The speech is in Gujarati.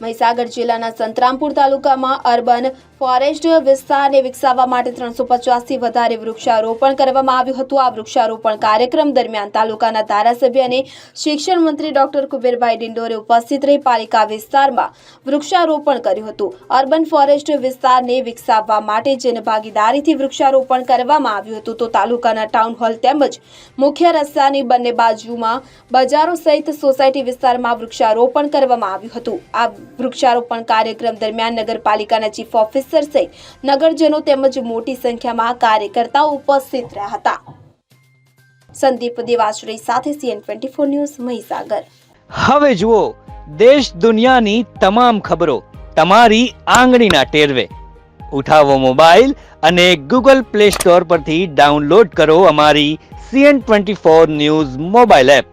મહીસાગર જિલ્લાના સંતરામપુર તાલુકામાં અર્બન ફોરેસ્ટ વિસ્તારને વિકસાવવા માટે ત્રણસો પચાસથી વધારે વૃક્ષારોપણ કરવામાં આવ્યું હતું. આ વૃક્ષારોપણ કાર્યક્રમ દરમિયાન તાલુકાના ધારાસભ્ય અને શિક્ષણ મંત્રી ડોક્ટર કુબેરભાઈ ડિંડોરે ઉપસ્થિત રહી પાલિકા વિસ્તારમાં વૃક્ષારોપણ કર્યું હતું. અર્બન ફોરેસ્ટ વિસ્તારને વિકસાવવા માટે જેને ભાગીદારીથી વૃક્ષારોપણ કરવામાં આવ્યું હતું તો તાલુકાના ટાઉન હોલ તેમજ મુખ્ય રસ્તાની બંને બાજુમાં બજારો સહિત સોસાયટી વિસ્તારમાં વૃક્ષારોપણ કરવામાં આવ્યું હતું. આ વૃક્ષારોપણ કાર્યક્રમ દરમિયાન નગરપાલિકાના ચીફ ઓફિસર સહિત નગરજનો તેમજ મોટી સંખ્યામાં કાર્યકર્તાઓ ઉપસ્થિત રહ્યા હતા. સંદીપ દેવાશ્રય સાથે CN twenty four news Mahisagar. હવે જુઓ, દેશ દુનિયાની તમામ ખબરો તમારી આંગળીના ટેરવે. ઉઠાવો મોબાઈલ અને ગૂગલ પ્લે સ્ટોર પરથી ડાઉનલોડ કરો અમારી CN twenty four news mobile app.